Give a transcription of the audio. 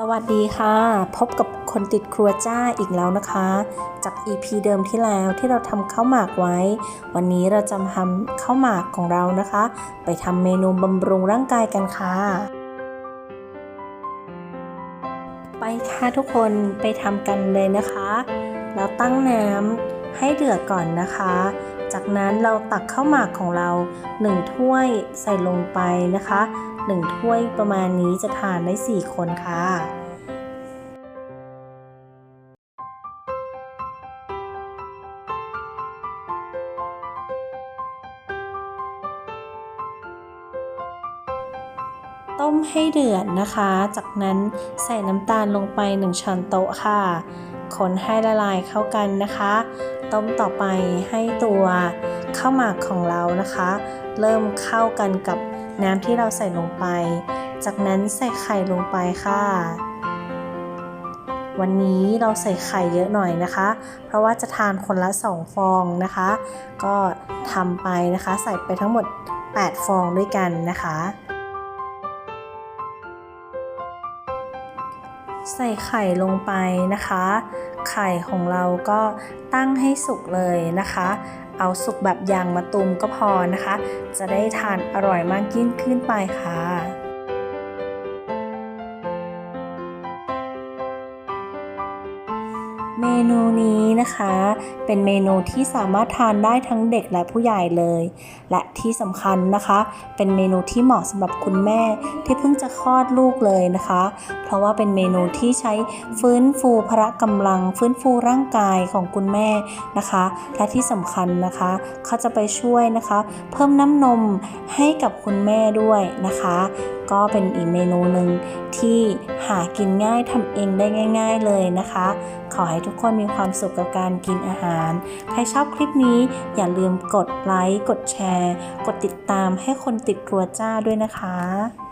สวัสดีค่ะ พบกับคนติดครัวจ้าอีกแล้วนะคะ จาก EP เดิมที่แล้วที่เราทำข้าวหมากไว้ วันนี้เราจะทำข้าวหมากของเรานะคะ ไปทำเมนูบำรุงร่างกายกันค่ะ ไปค่ะทุกคนไปทำกันเลยนะคะ แล้วตั้งน้ำให้เดือดก่อนนะคะ จากนั้นเราตักข้าวหมากของเรา 1 ถ้วยใส่ลงไปนะคะ 1 ถ้วยประมาณนี้จะทานได้ 4 คนค่ะต้มให้เดือดนะคะ จากนั้นใส่น้ำตาลลงไป 1 ช้อนโต๊ะค่ะ คนให้ละลายเข้ากันนะคะ ต้มต่อไปให้ตัวข้าวหมากของเรานะคะ เริ่มเข้ากันกับน้ำที่เราใส่ลงไป จากนั้นใส่ไข่ลงไปค่ะ วันนี้เราใส่ไข่เยอะหน่อยนะคะ เพราะว่าจะทานคนละ 2 ฟองนะคะ ก็ทำไปนะคะ ใส่ไปทั้งหมด 8 ฟองด้วยกันนะคะ ใส่ไข่ลงไปนะคะ ไข่ของเราก็ตั้งให้สุกเลยนะคะ เอาสุกแบบยางมะตูมก็พอนะคะ จะได้ทานอร่อยมากยิ่งขึ้นไปค่ะ เมนูนี้นะคะ เป็นเมนูที่สามารถทานได้ทั้งเด็กและผู้ใหญ่เลย และที่สำคัญนะคะ เป็นเมนูที่เหมาะสำหรับคุณแม่ที่เพิ่งจะคลอดลูกเลยนะคะ เพราะว่าเป็นเมนูที่ใช้ฟื้นฟูพละกำลัง ฟื้นฟูร่างกายของคุณแม่นะคะ และที่สำคัญนะคะเขาจะไปช่วยนะคะ เพิ่มน้ำนมให้กับคุณแม่ด้วยนะคะ ก็เป็นอีกเมนูหนึ่งที่หากินง่ายทำเองได้ง่าย ๆเลยนะคะ ขอให้ทุกคนมีความสุขกับการกินอาหาร ใครชอบคลิปนี้อย่าลืมกดไลค์ กดแชร์ กดติดตามให้คนติดครัวจ้าด้วยนะคะ